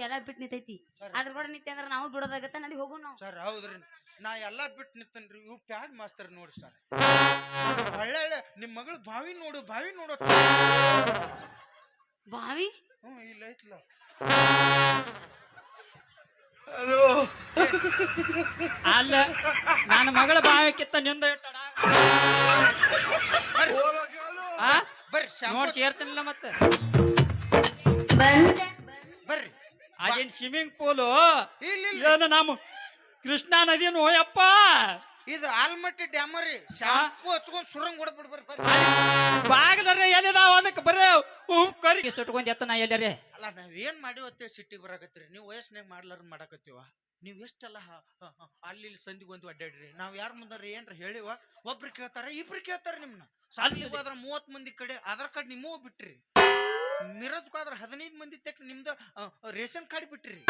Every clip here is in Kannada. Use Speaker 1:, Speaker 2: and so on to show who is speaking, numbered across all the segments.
Speaker 1: ಎಲ್ಲ ಬಿಟ್ಟು ನಿಂತೈತಿ.
Speaker 2: ಸರ್.
Speaker 1: ಅದ್ರ ಕೂಡ ನಿಂತೆ ಅಂದ್ರೆ ನಾವು ಬಿಡೋದಾಗತ್ತ ನಡಿ ಹೋಗು ನಾವು.
Speaker 2: ಸರ್ ಹೌದ್ರಿ. ನಾ ಎಲ್ಲಾ ಬಿಟ್ಟು ನಿಂತನ್ರಿ. ಇವು ಪ್ಯಾಡ್ ಮಾಸ್ತರ್ ನೋಡಿ ಸರ್. ಒಳ್ಳೆ ಒಳ್ಳೆ ನಿಮ್ ಮಗಳ ಬಾವಿ ನೋಡು ಬಾವಿ ನೋಡು
Speaker 1: ಬಾವಿ?
Speaker 2: ಹ್ಮ್ ಇಲ್ಲ ಐತ್ಲ.
Speaker 3: ಅಲ್ಲ ನನ್ನ ಮಗಳ ಬಾವಿಕ್ಕಿತ್ತ ನಿಂದ ಇಟ್ಟಡ. ಆ?
Speaker 2: ಬರ್ರಿ
Speaker 3: ನೋಡ್
Speaker 2: ಶಾಂಪು
Speaker 3: ಸೇರ್ತೀನಿಲ್ಲ ಮತ್ತೆ. ಅದೇನ್ ಸ್ವಿಮ್ಮಿಂಗ್ ಪೂಲು
Speaker 2: ಇಲ್ಲ ಇಲ್ಲ
Speaker 3: ಏನು ನಮ್ಮ ಕೃಷ್ಣಾ ನದಿ ನೋಯಪ್ಪ
Speaker 2: ಇದು ಆಲ್ಮಟ್ಟಿ ಡ್ಯಾಮ್ ರೀ. ಶಾಂಪು ಹಚ್ಕೊಂಡ್ ಸುರಂಗ್ ಹೊಡೆದ್ಬಿಡ್ಬಾರ ಬಿಡ್ ಏನಿದಾವ ಬರ್ರಿ
Speaker 3: ಬಾಗಿಲರ ಅದಕ್ಕೆ ಬರೇ ಕರಿ ಸುಟ್ಕೊಂಡ್ ಎತ್ತ ನಾ ಎಲ್ಲರೇ?
Speaker 2: ಅಲ್ಲ ನಾವ್ ಏನ್ ಮಾಡಿವತ್ತೆ ಸಿಟ್ಟಿಗೆ ಬರಾಕತ್ತೀರಿ? ನೀವು ವಯಸ್ಸಿನಾಗ ಮಾಡ್ಲಾರ ಮಾಡಾಕತ್ತೀವ? ನೀವ್ ಎಷ್ಟೆಲ್ಲ ಅಲ್ಲಿ ಇಲ್ಲಿ ಸಂದಿಗೆ ಒಂದು ಅಡ್ಡಾಡ್ರಿ? ನಾವು ಯಾರ ಮುಂದಾರ ಏನ್ರ ಹೇಳಿವ ಒಬ್ರು ಕೇಳ್ತಾರ ಇಬ್ರು ಕೇಳ್ತಾರ ನಿಮ್ನ. ಸಾಲಿಗೆ ಹೋದ್ರ. ಮೂವತ್ ಮಂದಿ ಕಡೆ ಆಧಾರ್ ಕಾರ್ಡ್ ನಿಮ್ಮೂ ಬಿಟ್ರಿ. ಮಿರಜ್ಗೆ ಹೋದ್ರ ಹದಿನೈದು ಮಂದಿ ತೆಕ್ ನಿಮ್ದ ರೇಷನ್ ಕಾರ್ಡ್ ಬಿಟ್ರಿ.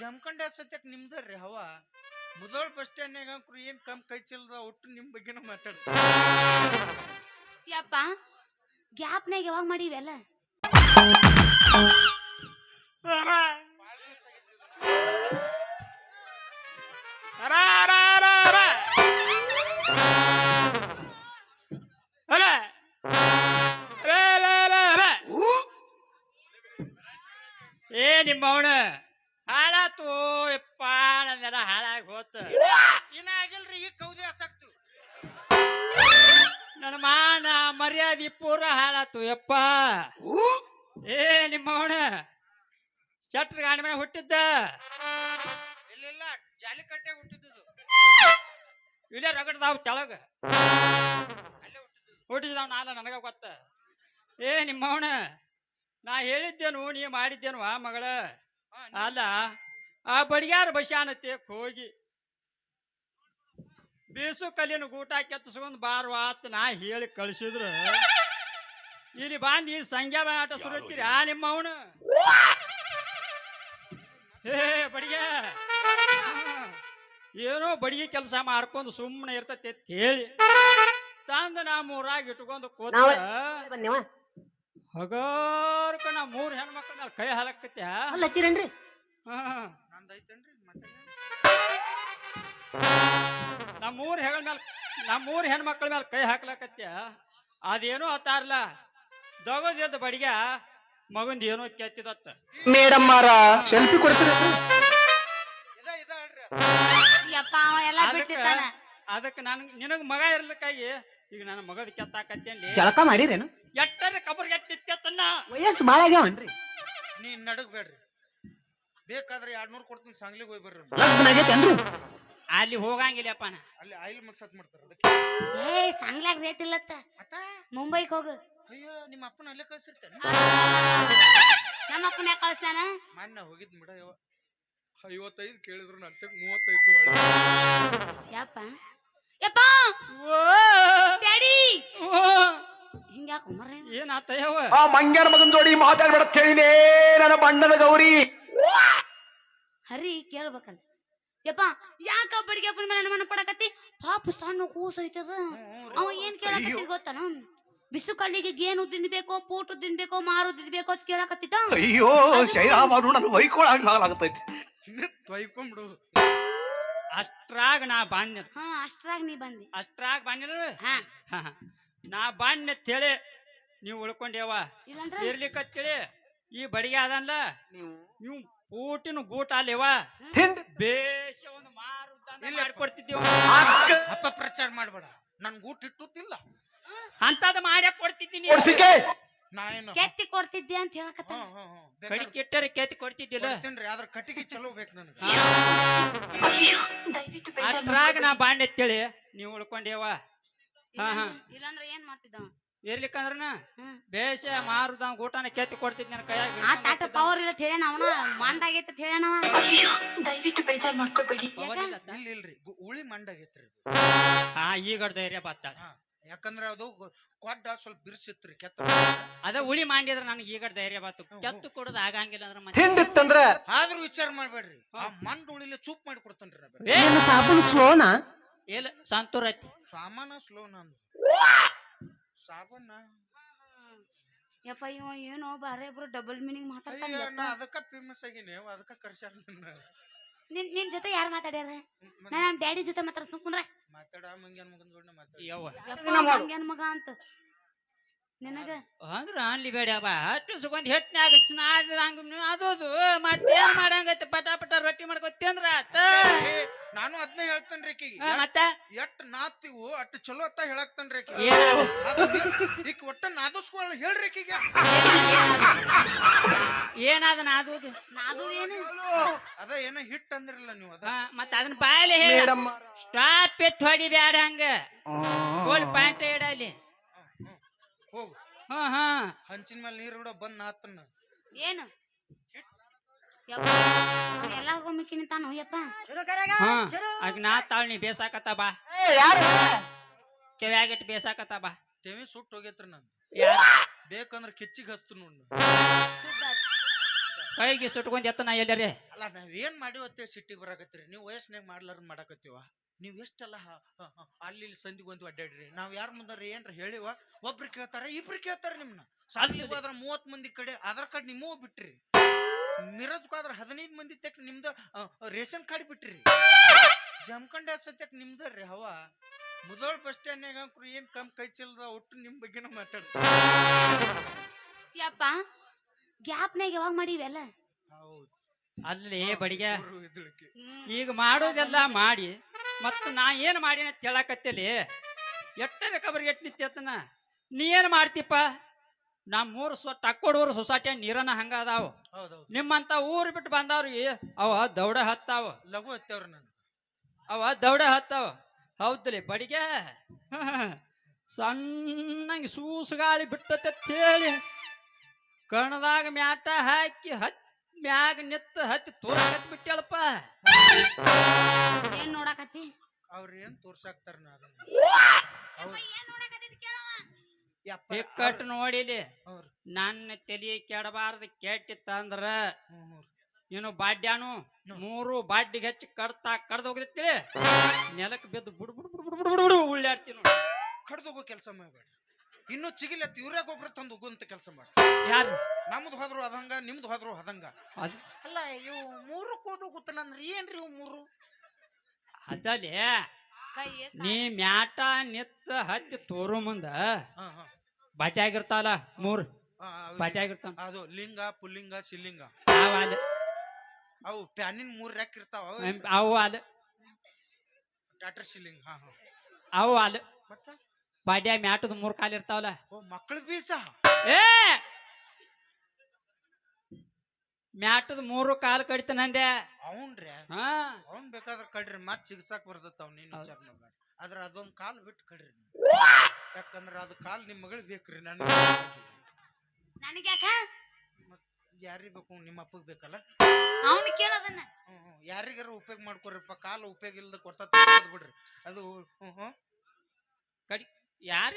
Speaker 2: ಜಮಖಂಡ ಸತ್ಯಕ್ ನಿಮ್ದ ರೀ ಹವ. ಮುದೋಳ್ ಬಸ್ ಸ್ಟ್ಯಾಂಡ್ನಾಗ ಅಂಕ್ರು ಏನ್ ಕಮ್ ಕೈ ಚೆಲ್ಲದ ಒಟ್ಟು ನಿಮ್ ಬಗ್ಗೆನ ಮಾತಾಡ್ತಾರೆ
Speaker 1: ಯಪ್ಪ ಗ್ಯಾಪ್ನಾಗ ಯಾವಾಗ ಮಾಡಿ
Speaker 3: ನಿಮ್ಮ ಅವಣ ಹಾಳಾತು ಯಪ್ಪ ನನ್ನೆಲ್ಲ ಹಾಳಾಗಿ ಹೋತ.
Speaker 2: ಇನ್ನ ಆಗಿಲ್ರಿ ಈಗ ಕೌದಿ ಆಸಕ್ತಿ.
Speaker 3: ನನ್ನ ಮಾನ ಮರ್ಯಾದಿ ಪೂರ ಹಾಳಾತು ಯಪ್ಪ. ಏ ನಿಮ್ಮ ಅವಣ ಶಟ್ರ ಗಾಡಿ ಮೇಲೆ ಹುಟ್ಟಿದ್ದ?
Speaker 2: ಇಲ್ಲ ಇಲ್ಲ ಜಾಲಿ ಕಟ್ಟೆ ಹುಟ್ಟಿದ್ದು
Speaker 3: ಇಲ್ಲೇ ರಗಡ್ದಾವ್
Speaker 2: ಹುಟ್ಟಿದ್ದು
Speaker 3: ಹುಟ್ಟಿಸಿದವ್ ನಾಲ ನನಗ ಗೊತ್ತ. ಏ ನಿಮ್ಮ ನಾ ಹೇಳಿದ್ದೇನು ನೀ ಮಾಡಿದ್ದೇನು ಆ ಮಗಳ ಅಲ್ಲ ಆ ಬಡಿಯಾರ ಬಶಾನತೆ ಹೋಗಿ ಬೀಸು ಕಲ್ಲಿನ ಗೂಟ ಕೆತ್ತಿಸ್ಕೊಂಡು ಬಾರು ಆತ ನಾ ಹೇಳಿ ಕಳಿಸಿದ್ರು. ಇಲ್ಲಿ ಬಾಂದಿ ಸಂಖ್ಯಾ ಆಟ ಸುರುತ್ತೀರಿ ಆ ನಿಮ್ಮ ಅವನು ಹೇ ಬಡಿಯ ಏನೋ ಬಡಿಗೆ ಕೆಲಸ ಮಾಡ್ಕೊಂಡು ಸುಮ್ಮನೆ ಇರ್ತೈತಿ ಹೇಳಿ ತಂದು ನಾ ಮೂರಾಗಿ ಇಟ್ಕೊಂಡು ಕೂತ
Speaker 4: ಬಂದೇವ
Speaker 3: ಹಗಾರ್ಕ ನಾ ಮೂರ್ ಹೆಣ್ಮಕ್ಳ ಮೇಲೆ ಕೈ ಹಾಲಕ್ಕತ್ಯ?
Speaker 4: ಅಲ್ಲ ಹಚ್ಚಿರೇನ್ರಿ
Speaker 3: ಹಾ
Speaker 2: ನಂದ್ ಐತೇನ್ರಿ ಮತ್ತೆ
Speaker 3: ನಮ್ಮ ಮೂರ್ ಹೆಗಳ ಮೇಲೆ ನಮ್ಮ ಮೂರ್ ಹೆಣ್ಮಕ್ಳ ಮೇಲೆ ಕೈ ಹಾಕ್ಲಕತ್ಯ? ಅದೇನೋ ಅತ್ತಾರಲ್ಲ ದಗದ ಬಡಿಗ ಮಗಂದ ಏನೋ ಕೆತ್ತಿದತ್ತ.
Speaker 5: ಮೇಡಮ್ ಮಾರ ಸೆಲ್ಫಿ ಕೊಡ್ತೀರ?
Speaker 2: ಇದ ಇದ ಹೇಳ್ರಿ
Speaker 1: ಯಪ್ಪ ಅವ ಎಲ್ಲ
Speaker 3: ಅದಕ್ಕ-
Speaker 1: ಬಿಟ್ಟಿರ್ತಾನ
Speaker 3: ಅದಕ್ಕೆ ನನ್ ನಿನಗ್ ಮಗ ಇರ್ಲಿಕ್ಕಾಗಿ ಈಗ ನನ್ನ ಮಗದ ಕೆತ್ತಾಕತ್ತೇನ್ಲಿ
Speaker 5: ಜಳಕ ಮಾಡಿರೇನು?
Speaker 3: ಎಟ್ಟರ ಕಬರ್ ಎಟ್ಟಿತ್ತನ್ನ
Speaker 5: ವಯಸ್ಸು ಬಾಳ ಆಗ್ಯಾವನ್ರಿ.
Speaker 2: ನೀ ನಡಗ್ಬೇಡ್ರಿ. ಬೇಕಾದ್ರೆ ಎರಡ್ ನೂರ್ ಕೊಡ್ತೀನಿ ಸಾಂಗ್ಲಿಗೆ ಹೋಗಿ ಬರ್ರಿ
Speaker 5: ಲಗ್ನ ಆಗೈತೇನ್ರಿ
Speaker 3: ಅಲ್ಲಿ ಹೋಗಂಗಿಲ್ಲಪ್ಪ ನಾ.
Speaker 2: ಅಲ್ಲಿ ಆಯಿಲ್ ಮಸಾಜ್ ಮಾಡ್ತಾರ ಅದಕ್ಕೆ.
Speaker 1: ಏ ಸಾಂಗ್ಲಾಗ ರೇಟ್ ಇಲ್ಲತ್ತ.
Speaker 2: ಮತ್ತ?
Speaker 1: ಮುಂಬೈಗೆ ಹೋಗು.
Speaker 2: ಅಯ್ಯೋ ನಿಮ್ಮ ಅಪ್ಪನ ಅಲ್ಲೇ ಕಳ್ಸಿರ್ತೇನೆ.
Speaker 1: ನಮ್ಮ ಅಪ್ಪನ ಯಾಕೆ ಕಳಿಸ್ತಾನ?
Speaker 2: ಮೊನ್ನೆ ಹೋಗಿದ್ ಬಿಡ ಯವ್ವ. ಐವತ್ತೈದು ಕೇಳಿದ್ರು ನಂತೆ ಮೂವತ್ತೈದು ಒಳ್ಳೆ.
Speaker 1: ಯಪ್ಪ. ಯಪ್ಪ!
Speaker 3: Oh
Speaker 1: daddy!
Speaker 3: ಓ
Speaker 1: ಹಿಂಗ್ಯಾಕ ಮರ್ರೆ
Speaker 3: ಏನಾತಯ್ಯವ
Speaker 5: ಆ ಮಂಗ್ಯಾನ ಮಗನ್ ಜೋಡಿ ಮಾತಾಡ್ಬೇಡ ಹೇಳಿನೇ ನನ್ನ ಬಣ್ಣದ ಗೌರಿ.
Speaker 1: ಹರಿ ಕೇಳ್ಬೇಕಲ್ಲ. ಯಪ್ಪ ಯಾಕ ಬಡಿಗೆ ಅಪ್ಪನ ಮೇಲೆ ಅನುಮಾನ ಪಡಕತ್ತಿ? ಪಾಪ ಸಣ್ಣ ಕೂಸ ಐತದ ಅವ ಏನ್ ಕೇಳಕತ್ತಿ ಗೊತ್ತಾನ ಬಿಸು ಕಲ್ಲಿಗೆ ಗೇನು ತಿನ್ಬೇಕೋ ಪೂಟು ತಿನ್ಬೇಕೋ ಮಾರು ತಿನ್ಬೇಕೋ ಅಂತ ಕೇಳಕತ್ತಿದ್ದ?
Speaker 5: ಅಯ್ಯೋ ಶೈರಾಮನು ನನ್ನ ಬೈಕೊಳಂಗ್ ಆಗ್ಲಾಗತೈತಿ
Speaker 2: ತೊಯ್ಕೊಂಬಿಡು.
Speaker 3: ಅಷ್ಟ್ರಾಗ ನಾ ಬಾಂದ್ಯ
Speaker 1: ಹಾ ಅಷ್ಟ್ರಾಗ ನೀ ಬಂದಿ.
Speaker 3: ಅಷ್ಟ್ರಾಗ ಬಾಂದ್ಯ
Speaker 1: ಹಾ.
Speaker 3: ನಾ ಬಾಣ್ಣ ತಿಳಿ ನೀವು ಉಳ್ಕೊಂಡೇವ.
Speaker 1: ಇಲ್ಲಂದ್ರ?
Speaker 3: ಇರ್ಲಿಕ್ಕತ್ತೇಳಿ ಈ ಬಡಿಗೆ ಅದನ್ಲ ನೀವು? ಊಟಿನ ಗೂಟ ಅಲ್ಲಿವ?
Speaker 5: ತಿಂದ್
Speaker 3: ಬೇಷ ಒಂದು ಮಾರು
Speaker 2: ಇಲ್ಲ.
Speaker 3: ಮಾಡ್ಕೊಡ್ತಿದ್ದೀವ.
Speaker 2: ಅಪ್ಪ ಪ್ರಚಾರ ಮಾಡ್ಬೇಡ. ನನ್ ಊಟ ಇಟ್ಟುತ್ತಿಲ್ಲ.
Speaker 3: ಅಂತದ ಮಾಡ್ಯಾಕ ಕೊಡ್ತಿದ್ದೀನಿ.
Speaker 2: ನಾ ಏನು
Speaker 1: ಕೆತ್ತಿ ಕೊಡ್ತಿದ್ದೆ ಅಂತ ಹೇಳಕತ್ತ
Speaker 2: ಹ್ಮ್ ಹ್ಮ್ ಹ್ಮ್.
Speaker 3: ಕಡಿ
Speaker 2: ಬೇಕಾದ್ರೆ
Speaker 3: ಕೆಟ್ಟರೆ ಕೆತ್ತಿ ಕೊಡ್ತಿದ್ದಿಲ್ಲ.
Speaker 2: ಕೊಡ್ತೀನ್ರಿ ಅದ್ರ ಕಟ್ಟಿಗೆ ಚಲೋ ಬೇಕು ನನಗೆ.
Speaker 3: ಅದ್ರಾಗ ನಾ ಬಾಂಡೆ ತಿಳಿ ನೀವು ಉಳ್ಕೊಂಡೇವ. ಹಾ, ಹಾ.
Speaker 1: ಇಲ್ಲಾಂದ್ರ- ಇಲ್ಲಂದ್ರ ಏನ್?
Speaker 3: ಇರ್ಲಿಕ್ಕಂದ್ರನ
Speaker 1: ಹ್ಮ್.
Speaker 3: ಬೇಷ ಮಾರುದ ಊಟನ ಕೆತ್ತಿ ಕೊಡ್ತಿದ್ ನನ್ನ ಕೈಯಾಗ
Speaker 1: ಆ ಟಾಟ ಪವರ್ ಇಲ್ಲ ಹೇಳ ಅವನ ಮಂಡಾಗೈತೆ ಹೇಳನವ
Speaker 6: ದಯವಿಟ್ಟು ಬೇಜಾರ್ ಮಾಡ್ಕೋಬೇಡಿ.
Speaker 3: ಇಲ್ಲ
Speaker 2: ಇಲ್ಲ ಇಲ್ರಿ ಗು- ಉಳಿ ಮಂಡಾಗೈತ್ರಿ
Speaker 3: ಹಾ ಈಗ ಧೈರ್ಯ ಬತ್ತ
Speaker 2: ಯಾಕಂದ್ರ ಅದು ಗೊ- ಕೊಡ್ಡ ಸ್ವಲ್ಪ ಬಿರ್ಸಿತ್ರಿ ಕೆತ್ತ
Speaker 3: ಅದ ಉಳಿ ಮಾಡಿದ್ರ ನನಗೆ ಈಗ ಧೈರ್ಯ ಬತ್ತು ಕೆತ್ತು ಕೊಡೋದು ಆಗಂಗಿಲ್ಲ ಅಂದ್ರ ಮತ್ತೆ
Speaker 5: ತಿಂದಿತ್ತಂದ್ರ
Speaker 2: ಆದ್ರೂ ವಿಚಾರ ಮಾಡ್ಬೇಡ್ರಿ. ಆ ಮಂಡ್ ಉಳಿಲಿ ಚೂಪ್ ಮಾಡಿ ಕೊಡ್ತೇನ್ರಿ ನಾ ಬೇಕಾದ್ರೆ.
Speaker 5: ಏನು ಸಾಬೂನು ಸ್ಲೋನಾ?
Speaker 3: ಇಲ್ಲ ಸಂತೂರ್ ಐತಿ
Speaker 2: ಸಾಮಾನ ಸ್ಲೋ ನಂದು. ಸಾಬಣ್ಣ.
Speaker 1: ಯಪ್ಪ ಇವ ಏನೋ ಬಾರೆ ಇಬ್ರು ಡಬಲ್ ಮೀನಿಂಗ್ ಮಾತಾಡ್ತಾನೆ
Speaker 2: ಅದಕ್ಕ ಫೇಮಸ್ ಆಗಿನಿ ಅದಕ್ಕ ಕರ್ಸ್ಯಾರ ನಿನ್ನ.
Speaker 1: ನಿನ್ ನಿನ್ ಜೊತೆ ಯಾರು ಮಾತಾಡ್ಯಾರ? ನಾ ನಮ್ ಡ್ಯಾಡಿ ಜೊತೆ ಮಾತಾಡ್ತ ಕುಂದ್ರ
Speaker 2: ಮಾತಾಡ ಮಂಗ್ಯಾನ್ ಮಗನ್ ಜೋಡಿ ಮಾತಾಡ.
Speaker 3: ಯವ್ವ.
Speaker 1: ಯಪ್ಪ ಮಗ ಅಂತ. ನಿನಗ?
Speaker 3: ಅಂದ್ರ ಅನ್ಲಿ ಬೇಡ ಬಾ ಅಷ್ಟು ಸುಗಂಧ ಹೆಟ್ನ್ಯಾಗ ಚಿನ್ನಾದ ಹಂಗ ಅದು ಮತ್ತೇನ್ ಮಾಡಂಗೈತಿ? ಪಟ ಪಟ ರೊಟ್ಟಿ ಮಾಡ್ಕೊತಿ ಅಂದ್ರ ಆತ
Speaker 2: ನಾನು ಅದನ್ನ ಹೇಳ್ತೇನ್ರಿ
Speaker 3: ರೀ ಮತ್ತ?
Speaker 2: ಎಟ್ ನಾತಿವು ಅಟ್ ಚಲೋ ಅತ್ತ ಹೇಳಕ್ತನ್ ರೀ
Speaker 3: ಏನ್
Speaker 2: ಅದು ಈಗ ಒಟ್ಟ ನಾದಸ್ಕೊಳ್ಳ ಹೇಳ್ರಿ ಆಕಿಗೆ
Speaker 3: ಏನಾದ ನಾದೋದು?
Speaker 1: ನಾದು ಏನು?
Speaker 2: ಅದ ಏನ ಹಿಟ್ ಅಂದ್ರಲ್ಲ ನೀವು ಅದ.
Speaker 3: ಮತ್ತೆ ಮತ್ತ ಅದನ್ನ ಬಾಯಲ್ಲಿ ಹೇಳ. ಸ್ಟಾಪ್ ಇಟ್ ಹೊಡಿ ಬ್ಯಾಡ ಹಂಗ. ಗೋಲ್ ಪಾಯಿಂಟ್ ಇಡಲಿ.
Speaker 2: ಹೋಗು.
Speaker 3: ಹಾ ಹಾ
Speaker 2: ಹಂಚಿನ ಮೇಲೆ ನೀರು ಬಿಡ ಬಂದ್ ನಾತನ್ನ
Speaker 1: ಏನು? ಎಲ್ಲ ಹೋಗಮಿಕ್ಕಿ ನಿಂತಾನು ಯಪ್ಪ.
Speaker 3: ಹಾ ಆಗ ನಾ ತಾಳ್ ನೀ ಬೇಸಾಕತ್ತ ಬಾ. ಕೆವ್ಯಾಗಿಟ್ಟು ಬೇಸಾಕತ್ತ ಬಾ.
Speaker 2: ತೆವಿ ಸುಟ್ಟು ಹೋಗೈತ್ರಿ ನಾನು
Speaker 3: ಯಾರ್?
Speaker 2: ಬೇಕಂದ್ರ ಕಿಚ್ಚಿಗೆ ಹಸ್ತು ನೋಡ್
Speaker 3: ಕೈಗೆ ಸುಟ್ಕೊಂಡ್ ಎತ್ತ ನಾ ಎಲ್ಲರೇ?
Speaker 2: ಅಲ್ಲ ನಾವ್ ಏನ್ ಮಾಡಿವತ್ತೆ ಸಿಟ್ಟಿಗೆ ಬರಾಕತ್ತೀರಿ? ನೀವು ವಯಸ್ಸಿನಾಗ ಮಾಡ್ಲಾರ ಮಾಡಾಕತ್ತೀವ? ನೀವ್ ಎಷ್ಟೆಲ್ಲ ಅಲ್ಲಿ ಇಲ್ಲಿ ಸಂದಿಗೆ ಒಂದು ಅಡ್ಡಾಡ್ರಿ? ನಾವು ಯಾರ ಮುಂದಾರ ಏನ್ರ ಹೇಳಿವ ಒಬ್ರು ಕೇಳ್ತಾರ ಇಬ್ರು ಕೇಳ್ತಾರ ನಿಮ್ನ. ಸಾಲಿಗೆ ಹೋದ್ರ ಮೂವತ್ ಮಂದಿ ಕಡೆ ಆಧಾರ್ ಕಾರ್ಡ್ ನಿಮ್ಮೂ ಬಿಟ್ರಿ. ಮಿರದ್ಕಾದ್ರ ಹದಿನೈದು ಮಂದಿ ತೆಕ್ ನಿಮ್ದ ರೇಷನ್ ಕಾರ್ಡ್ ಬಿಟ್ರಿ. ಜಮಖಂಡ ಸತ್ಯಕ್ ನಿಮ್ದ ರೀ ಹವ. ಮುದೋಳ್ ಬಸ್ ಸ್ಟ್ಯಾಂಡ್ನಾಗ ಅಂಕ್ರು ಏನ್ ಕಮ್ ಕೈ ಚೆಲ್ಲದ ಒಟ್ಟು ನಿಮ್ ಬಗ್ಗೆನ ಮಾತಾಡ್ತಾರೆ
Speaker 1: ಯಪ್ಪ ಗ್ಯಾಪ್ನಾಗ ಯಾವಾಗ ಮಾಡಿವೆಲ್ಲ?
Speaker 2: ಹೌದು.
Speaker 3: ಅಲ್ಲಿ ಬಡಿಗೆ ಈಗ ಮಾಡೋದೆಲ್ಲ ಮಾಡಿ ಮತ್ತು ನಾ ಏನ್ ಮಾಡಿ ಅಂತ ಹೇಳಕತ್ತೇಲಿ? ಕಬರ್ ಎಟ್ ನಿತ್ಯತನ ನೀ ಏನ್ ಮಾಡ್ತಿಪ್ಪ? ನಮ್ಮ ಮೂರು ಸೊ ಟಕ್ಕೋಡೂರು ಸೊಸೈಟಿ ನೀರನ್ನ ಹಂಗ ಅದಾವ.
Speaker 2: ಹೌದೌದು.
Speaker 3: ನಿಮ್ಮಂತ ಊರು ಬಿಟ್ಟು ಬಂದವ್ರಿ ಅವ ದೌಡ ಹತ್ತಾವ.
Speaker 2: ಲಘು ಹತ್ತವ್ರ ನಾನು.
Speaker 3: ಅವ ದೌಡ ಹತ್ತಾವ. ಹೌದ್ರಿ ಬಡಿಗೆ? ಸಣ್ಣಂಗೆ ಸೂಸುಗಾಳಿ ಬಿಟ್ಟತೆ ಹೇಳಿ ಕಣದಾಗ ಮ್ಯಾಟ ಹಾಕಿ ಹತ್ ಮ್ಯಾಗ ನಿತ್ತ ಹತ್ತಿ ತೋರ್ಸಕ್ ಬಿಟ್ಟಳಪ್ಪ
Speaker 1: ಏನ್ ನೋಡಾಕತ್ತಿ?
Speaker 2: ಅವ್ರ ಏನ್ ತೋರ್ಸಾಕ್ತಾರ ಕಟ್ ಅದನ್ನ?
Speaker 1: ಯಪ್ಪ, ಏನ್ ನೋಡಾಕತ್ತಿದ್ ಕೇಳವ
Speaker 2: ಯಪ್ಪ,
Speaker 3: ಇಕ್ಕಟ್ಟು ನೋಡಿಲಿ.
Speaker 2: ಅವ್ರ್-
Speaker 3: ನನ್ನ ತಲಿ ಕೆಡಬಾರ್ದು ಕೆಟ್ಟಿತ್ತಂದ್ರ ಇನ್ನು ಬಾಡ್ಯಾನು ಮೂರು ಬಾಡ್ಡಿಗೆ ಹಚ್ಚಿ ಕಡ್ತಾ ಕಡ್ದು ಹೋಗಿರ್ತಿ ನೆಲಕ್ಕೆ ಬಿದ್ದು ಬುಡ್ ಬುಡ್ ಬುಡ್ ಬುಡ್ ಬುಡ್ ಬುಡ್ ಉಳ್ಳಾಡ್ತೀನಿ
Speaker 2: ಕಡ್ದೋಗೋ ಕೆಲಸ ಮಾಡ್ಬೇಡ ಇನ್ನು ಚಿಗಿಲ್ಲ ಇವ್ರೇ ಗೊಬ್ಬರ ತಂದು ಹೋಗುವಂತ ಕೆಲಸ ಮಾಡಿ
Speaker 3: ಯಾರು?
Speaker 2: ನಮ್ದು ಹೋದ್ರು ಅದಂಗ ನಿಮ್ದು ಹೋದ್ರು ಅದಂಗ.
Speaker 3: ಅದು.
Speaker 2: ಅಲ್ಲ ಇವು ಮೂರು ಕೂದು ಗೊತ್ತನಂದ್ರ ಏನ್ರಿ ಇವು ಮೂರು?
Speaker 3: ಅದಲೇ
Speaker 1: ಕೈ
Speaker 3: ನೀ ಮ್ಯಾಟ ನಿತ್ತ ಹತ್ತಿ ತೋರು ಮುಂದ.
Speaker 2: ಹಾ, ಹಾ.
Speaker 3: ಬಾಟಿ ಆಗಿರ್ತಾವಲ್ಲ ಮೂರ್.
Speaker 2: ಆ, ಅವು- ಅದು ಲಿಂಗ ಪುಲ್ಲಿಂಗ ಶಿಲ್ಲಿಂಗ.
Speaker 3: ಅವ ಅಲ್ಲ
Speaker 2: ಅವು ಪ್ಯಾನಿನ್ ಮೂರ್ ರೆಕ್ ಇರ್ತಾವ ಅವು.
Speaker 3: ಅವು ಅಲ್ಲ
Speaker 2: ಟ್ಯಾಟರ್ ಶಿಲ್ಲಿಂಗ್ ಹಾ ಹಾ.
Speaker 3: ಅವು ಅಲ್ಲ
Speaker 2: ಮತ್ತ?
Speaker 3: ಬಾಡ್ಯ ಮ್ಯಾಟದ ಮೂರ್ ಕಾಲ್ ಇರ್ತಾವಲ್ಲ?
Speaker 2: ಓ ಮಕ್ಕಳ ಬೀಜ?
Speaker 3: ಏ! ಮ್ಯಾಟದ ಮೂರು ಕಾಲ್ ಕಡಿತನಂದೆ
Speaker 2: ಅವನ್ರಿ?
Speaker 3: ಹಾ.
Speaker 2: ಅವ್ನ್ ಬೇಕಾದ್ರ ಕಡ್ರಿ ಮತ್ ಸಿಗ್ಸಾಕ್ ಬರ್ತತ್ ಅವ್ನ ನೀನ್. ವಿಚಾರ ಮಾಡ್ಬೇಡ ಆದ್ರ ಅದೊಂದ್ ಕಾಲ್ ಬಿಟ್ಟು ಕಡ್ರಿ ನೀವು. ಯಾಕಂದ್ರ ಅದ್ ಕಾಲ್ ನಿಮ್ ಮಗಳ್ ಬೇಕ್ರಿ ನನಗೆ
Speaker 1: ನನಗ್ಯಾಕ
Speaker 2: ಯಾರಿಗ್ ಬೇಕು? ನಿಮ್ಮ ಅಪ್ಪಗ್ ಬೇಕಲ್ಲ?
Speaker 1: ಅವನು ಕೇಳೋದನ್ನ.
Speaker 2: ಹ್ಮ್ ಹ್ಮ್. ಯಾರಿಗಾರ ಉಪಯೋಗ ಮಾಡ್ಕೊರಿಪ್ಪ ಕಾಲ್ ಉಪಯೋಗ ಇಲ್ದ ಕೊಡ್ತಾ ಬಿಡ್ರಿ ಅದು ಹ್ಮ್ ಹ್ಮ್.
Speaker 3: ಯಾರು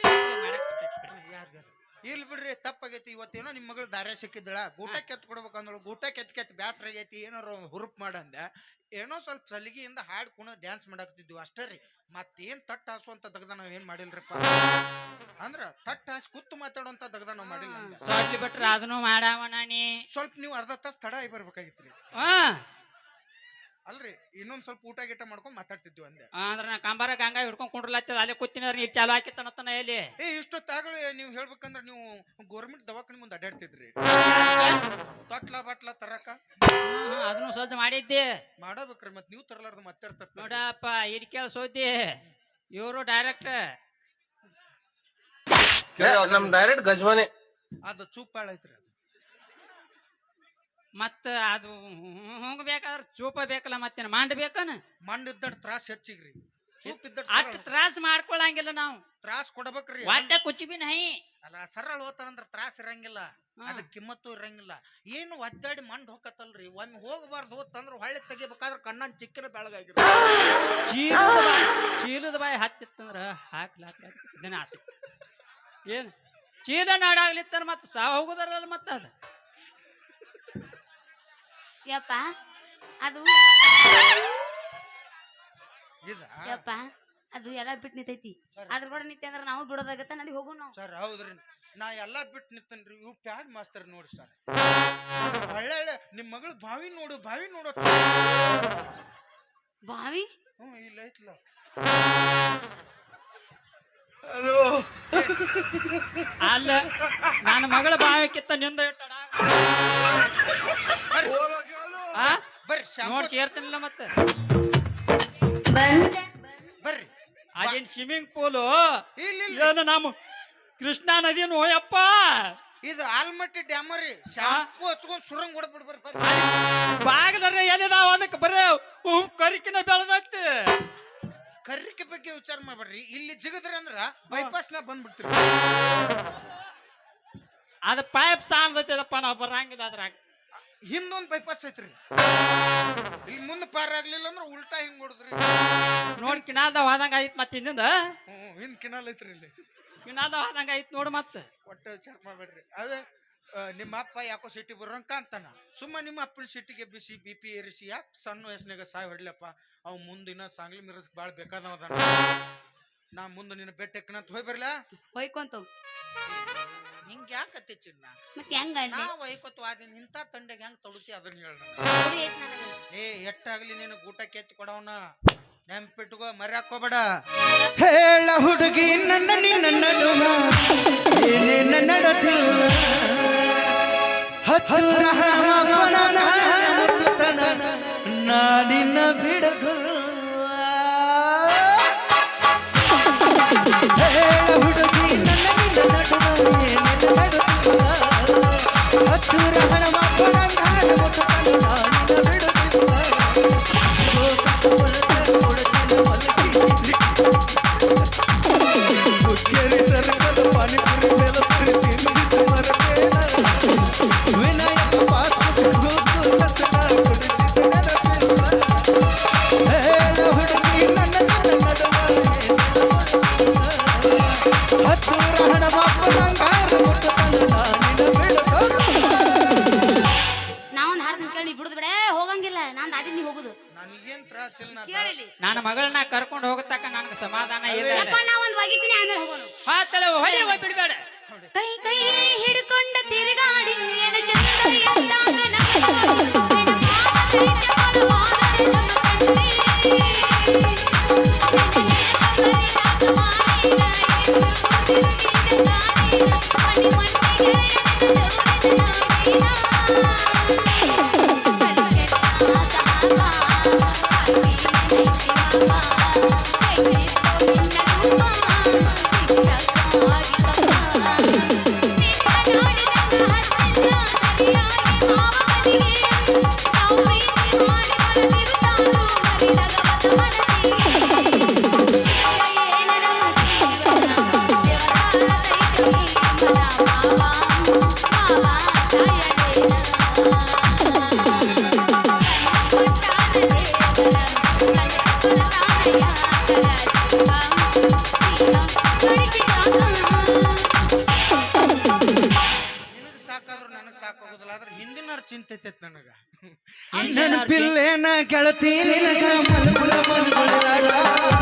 Speaker 2: ಇರ್ಲಿ ಬಿಡ್ರಿ ತಪ್ಪಾಗೈತಿ. ಇವತ್ತೇನೋ ನಿಮ್ ಮಗಳು ದಾರ್ಯ ಸಿಕ್ಕಿದ್ದಳ. ಗೂಟ ಕೆತ್ ಕೊಡ್ಬೇಕಂದ್ರು ಗೂಟ ಕೆತ್ ಕೆತ್ ಬ್ಯಾಸರ ಆಗೈತಿ ಏನಾರ ಒಂದ್ ಹುರುಪ್ ಮಾಡಂದ ಏನೋ ಸ್ವಲ್ಪ ಸಲಿಗೆಯಿಂದ ಹಾಡ್ ಕುಣ ಡ್ಯಾನ್ಸ್ ಮಾಡಾಕ್ತಿದ್ವಿ ಅಷ್ಟೇ ರೀ. ಮತ್ತೇನ್ ತಟ್ಟ ಹಾಸುವಂತ ತೆಗ್ದ ನಾವ್ ಏನ್ ಮಾಡಿಲ್ರಿಪ್ಪ? ಅಂದ್ರ ತಟ್ಟ ಹಾಸಿ ಕುತ್ತು ಮಾತಾಡುವಂತ ತೆಗ್ದ ನಾವ್ ಮಾಡಿಲ್ಲ
Speaker 3: ಸೊಟ್ಲಿ ಬಿಟ್ರ ಅದನ್ನು ಮಾಡಾವ ನಾನಿ
Speaker 2: ಸ್ವಲ್ಪ ನೀವು ಅರ್ಧ ತಾಸ್ ತಡ ಆಗಿ ಬರ್ಬೇಕಾಗಿತ್ರಿ.
Speaker 3: ಹಾ.
Speaker 2: ಅಲ್ರಿ ಇನ್ನೊಂದ್ ಸ್ವಲ್ಪ ಊಟ ಗೀಟ ಮಾಡ್ಕೊಂಡ್ ಮಾತಾಡ್ತಿದ್ವಿ ಅಂದೆ.
Speaker 3: ಅಂದ್ರ ನಾ ಕಾಂಬಾರ ಗಂಗಾ ಹಿಡ್ಕೊಂಡ್ ಕುಂಡ್ರಲತ್ತದ ಅಲ್ಲಿ ಕೂತಿನವ್ರ ನೀರ್ ಚಾಲು ಹಾಕಿತ್ತನತ್ತನ ಎಲ್ಲಿ?
Speaker 2: ಏ ಇಷ್ಟೊತ್ತಾಗಳು ನೀವು ಹೇಳ್ಬೇಕಂದ್ರ ನೀವು ಗೌರ್ಮೆಂಟ್ ದವಾಖಾನೆ ಮುಂದೆ ಅಡ್ಡಾಡ್ತಿದ್ರಿ ತೊಟ್ಲ ಬಟ್ಲ ತರಕ?
Speaker 3: ಅದನ್ನು ಸಜ್ಜ ಮಾಡಿದ್ದೆ.
Speaker 2: ಮಾಡಬೇಕ್ರಿ ಮತ್ ನೀವು ತರಲಾರ್ದ ಮತ್ತೆ ನೋಡಪ್ಪ
Speaker 3: ನೋಡಪ್ಪ ಕೇಳ ಸೋದಿ ಇವರು ಡೈರೆಕ್ಟ್
Speaker 4: ನಮ್ ಡೈರೆಕ್ಟ್ ಗಜ್ವಾನೆ.
Speaker 2: ಅದು ಚೂಪ್ ಐತ್ರಿ
Speaker 3: ಮತ್ತ ಅದು ಹೋಗ್ಬೇಕಾದ್ರ ಚೂಪ ಬೇಕಲ್ಲ ಮತ್ತೇನ ಮಂಡ್ ಬೇಕನ?
Speaker 2: ಮಣ್ಣ್ ಇದ್ದಡ್ ತ್ರಾಸ್ ಹೆಚ್ಚಿಗ್ರಿ. ಚೂಪ್ ಇದ್ದಡ್
Speaker 3: ಅಟ್ ತ್ರಾಸ ಮಾಡ್ಕೊಳಂಗಿಲ್ಲ ನಾವು.
Speaker 2: ತ್ರಾಸ್ ಕೊಡ್ಬೇಕ್ರಿ.
Speaker 3: ಒಟ್ಟ ಕುಚ್ಚಿಬಿನ ಹೈ.
Speaker 2: ಅಲ್ಲ ಸರಳ ಹೋತಾರಂದ್ರ ತ್ರಾಸ ಇರಂಗಿಲ್ಲ.
Speaker 3: ಅದಕ್ಕೆ
Speaker 2: ಅದಕ್ ಕಿಮ್ಮತ್ತು ಇರಂಗಿಲ್ಲ. ಏನು ಒದ್ದಾಡಿ ಮಂಡ್ ಹೋಗತ್ತಲ್ರಿ ಒಮ್ಮೆ ಹೋಗಬಾರ್ದು ಹೋತಂದ್ರ ಹೊಳ್ಳಿ ತೆಗಿಬೇಕಾದ್ರ ಕಣ್ಣನ್ ಚಿಕ್ಕಿನ ಬೆಳಗಾಗಿರ
Speaker 3: ಚೀಲದ ಬಾಯಿ ಚೀಲದ ಬಾಯಿ ಹತ್ತಿತ್ತಂದ್ರ ಹಾಕ್ಲಾಕ ದಿನ ಆತ ಏನ್? ಚೀಲ ನಾಡಾಗ್ಲಿತ್ತಾರ ಮತ್ತ ಸಾ ಹೋಗುದಾರಲ್ಲ ಮತ್ತ ಅದ?
Speaker 1: ಯಪ್ಪ ಅದು
Speaker 2: ಇದ?
Speaker 1: ಯಪ್ಪ ಅದು ಎಲ್ಲ ಬಿಟ್ಟು ನಿಂತೈತಿ. ಅದ್ರ ಕೂಡ ನಿಂತೆ ಅಂದ್ರ ನಾವು ಬಿಡೋದಾಗತ್ತ ನಡಿ ಹೋಗು ನಾವು.
Speaker 2: ಸರ್ ಹೌದ್ರಿ. ನಾ ಎಲ್ಲಾ ಬಿಟ್ಟು ನಿಂತನ್ರಿ ಇವು ಪ್ಯಾಡ್ ಮಾಸ್ತರ್ ನೋಡಿ ಸರ್. ಒಳ್ಳೆ ನಿಮ್ ಮಗಳು ಬಾವಿ ನೋಡು ಬಾವಿ ನೋಡು.
Speaker 1: ಬಾವಿ?
Speaker 2: ಹ್ಮ್ ಇಲ್ಲ ಐತ್ಲ.
Speaker 3: ಅಲ್ಲ ನನ್ನ ಮಗಳ ಬಾಯಕಿತ್ತ ನಿಂದ ಇಟ್ಟಡ. ಆ?
Speaker 2: ಬರ್ರಿ ನೋಡಿ
Speaker 3: ನೋಡ್ ಸೇರ್ತೀನಿಲ್ಲ ಮತ್ತೆ.
Speaker 2: ಬರ್ರಿ.
Speaker 3: ಅದೇನ್ ಸ್ವಿಮ್ಮಿಂಗ್ ಪೂಲು
Speaker 2: ಇಲ್ಲ ಇಲ್ಲ
Speaker 3: ಏನು ನಮ್ಮ ಕೃಷ್ಣಾ ನದಿನು ಯಪ್ಪ.
Speaker 2: ಇದು ಆಲ್ಮಟ್ಟಿ ಡ್ಯಾಮ್ ರೀ. ಶಾಂಪು ಹಚ್ಕೊಂಡ್ ಸುರಂಗ್ ಹೊಡೆದ್ ಬಿಡ್ ಬರ್ರಿ ಬರ್ರಿ.
Speaker 3: ಬಾಗಿಲರ ಎಲ್ಲಿದಾವ ಅದಕ್ಕೆ ಬರೇ ಉಮ್ ಕರಿಕಿನ ಬೆಳೆದೈತಿ.
Speaker 2: ಕರ್ರಿಕೆ ಬಗ್ಗೆ ವಿಚಾರ ಮಾಡ್ಬೇಡ್ರಿ. ಇಲ್ಲಿ ಜಿಗದ್ರಿ ಅಂದ್ರ ಬೈಪಾಸ್ನ ಬಂದ್ಬಿಡ್ತೀರಿ.
Speaker 3: ಅದ ಪೈಪ್ ಸಾಂದೈತದಪ್ಪ ನಾವು ಬರಂಗಿಲ್ಲ ಅದ್ರಾಗ.
Speaker 2: ಹಿಂದೊಂದ್ ಬೈಪಾಸ್ ಐತ್ರಿ. ಇಲ್ಲಿ ಮುಂದೆ ಪಾರ್ ಆಗ್ಲಿಲ್ಲ ಅಂದ್ರೆ ಉಲ್ಟಾ ಹಿಂಗ್ ಹೊಡೆದ್ರಿ.
Speaker 3: ನೋಡ್ ಕಿನಾದ ಹೋದಂಗ ಐತ್ ಮತ್ತೆ ಹಿಂದಿಂದ
Speaker 2: ಹ್ಮ್ ಹಿಂದ್ ಕಿನಾಲ್ ಐತ್ರಿ ಇಲ್ಲಿ.
Speaker 3: ಕಿನಾದ ಹೋದಂಗ ಐತ್ ನೋಡು ಮತ್ತೆ.
Speaker 2: ಒಟ್ಟ ವಿಚಾರ ಮಾಡ್ಬೇಡ್ರಿ ಅದು ಆ, ನಿಮ್ಮ ಅಪ್ಪ ಯಾಕೋ ಸಿಟಿ ಬರೋಂಕ ಅಂತಾನ. ಸುಮ್ಮ ನಿಮ್ಮ ಅಪ್ಪನ ಸಿಟಿಗೆ ಬಿಸಿ ಬಿ ಪಿ ಏರಿಸಿ ಯಾಕೆ ಸಣ್ಣ ವಯಸ್ಸಿನಾಗ ಸಾಯ್ ಹೊಡ್ಲಪ್ಪ? ಅವ್ ಮುಂದಿನ ಸಾಂಗ್ಲಿ ಮಿರಸ್ ಬಾಳ ಬೇಕಾದವ ಅದಾನ ನಾ ಮುಂದೆ ನಿನ್ನ ಬೆಟ್ಟಕ್ಕನಂತ ಹೋಯ್ ಬರ್ಲಾ?
Speaker 1: ಹೋಯ್ಕೊಂತ
Speaker 2: ಹಿಂಗ್. ಯಾಕತ್ತೆ ಚಿನ್ನ
Speaker 1: ಮತ್ತೆ ಹೆಂಗ
Speaker 2: ನಾ ವೈಕೋತ್ ವಾದಿನ ಇಂಥ ತಂಡೆಗೆ ಹೆಂಗ್ ತೊಡುತ್ತಿ ಅದನ್ನ ಹೇಳ ಏ ಎಟ್ಟಾಗ್ಲಿ ನಿನ್ನ ಊಟಕ್ಕೆ ಕೆತ್ತಿ ಕೊಡವನ? ನೆನ್ಪಿಟ್ಕೋ ಮರ್ಯಾಕ್ ಹೋಗ್ಬೇಡ.
Speaker 7: ಹೇಳ ಹುಡುಗಿ ನನ್ನ ನಿನ್ನ ಏನೇನ ಹಣಮಪ್ಪನ ಮುಟ್ಟುತನ ನಾಡಿನ ಬಿಡದು
Speaker 3: ಸಮಾಧಾನ ಇಲ್ಲ
Speaker 1: ಯಪ್ಪ ನಾ ಒಂದ್ ಒಗಿತೀನಿ ಆಮೇಲೆ ಹೋಗೋಣ
Speaker 3: ಹೊಡಿ ಹೋಗಿ ಬಿಡಬೇಡ.
Speaker 1: ಕೈ ಕೈ ಹಿಡ್ಕೊಂಡ ತಿರುಗಾಡಿ ಏನ ಚಂದ ಎಂದಾಗ ನಮ್ಮ ಕಣ್ಣೇ.
Speaker 7: ನೆನಪಿಲ್ಲೇನ ಗೆಳತಿ ನಿನಗ ಮಲ್ಗುಳ ಮಲಗುಳಾಗ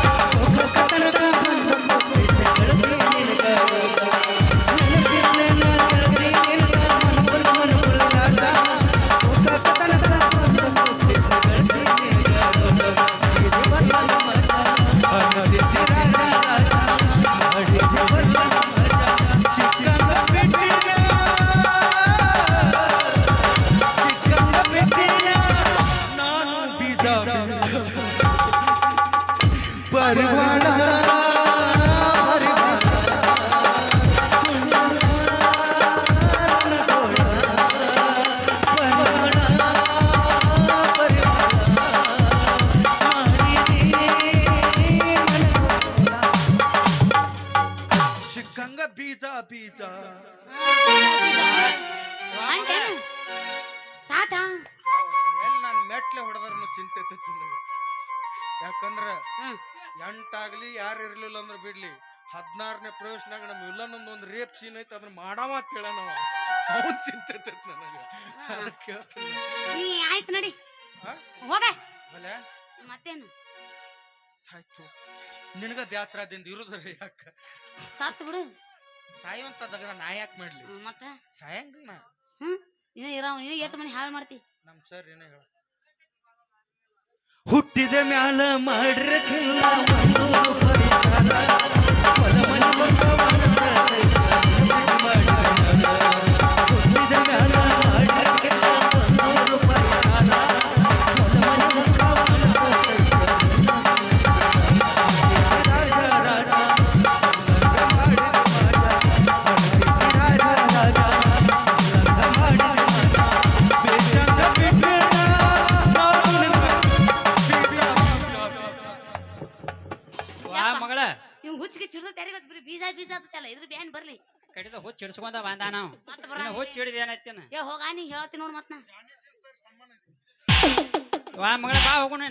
Speaker 2: ಎಲ್ಲಿ ನಾನು ಮೆಟ್ಲೆ ಹೊಡೆದ್ರೂ ಚಿಂತೆ ನನಗೆ. ಯಾಕಂದ್ರ. ಎಂಟಾಗ್ಲಿ ಯಾರು ಇರ್ಲಿಲ್ಲ ಅಂದ್ರೆ ಬಿಡ್ಲಿ ಹದಿನಾರನೇ ಪ್ರವೇಶನಾಗ ನಮ್ಮ ವಿಲನ್ ಒಂದು ರೇಪ್ ಸೀನ್ ಐತೆ ಅದನ್ನ ಮಾಡಾವ ಅಂತ ಹೇಳ ನಾವು ಅವನ್ ಚಿಂತೆ ನನಗೆ.
Speaker 1: ನೀ ಆಯ್ತು ನಡಿ? ಹೋಗ.
Speaker 2: ಭಲೆ
Speaker 1: ಮತ್ತೇನು?
Speaker 2: ಆಯ್ತು. ನಿನಗ ಬ್ಯಾಸರಾದಿಂದ ಇರುದ್ರ ಯಾಕ?
Speaker 1: ಸತ್ ಬಿಡು.
Speaker 2: ಸಾಯುವಂತ ದಗದ ನಾ ಯಾಕೆ ಮಾಡ್ಲಿ?
Speaker 1: ಹ್ಮ್, ಮತ್ತ?
Speaker 2: ಸಾಯಂಗ ನಾ?
Speaker 1: ಹ್ಮ್ ನೀನ ಇರಾವ ನೀನ ಎಷ್ಟು ಮನೆ ಹಾಳು ಮಾಡ್ತಿ?
Speaker 2: ನಮ್ ಸರ್ ಏನ ಹೇಳ.
Speaker 7: ಹುಟ್ಟಿದ ಮ್ಯಾಲ ಮಾಡ್ರೆ ಮಣ್ಣೂರು ಪರಿಸರ. ಹೊಲ ಮನೆ ಬಂದ
Speaker 3: ಹಿಡ್ಸ್ಕೊಂಡ ಬಂದ ನಾವು?
Speaker 1: ಮತ್ತ ಬರ
Speaker 3: ಹುಚ್ಚ ಹಿಡಿದ ಏನೈತೇನ?
Speaker 1: ಏ ಹೋಗ ನೀ ಹೇಳ್ತೀನಿ ನೋಡ್ ಮತ್ ನಾ.
Speaker 3: ವಾ ಮಗಳ ಬಾ ಹೋಗೋಣ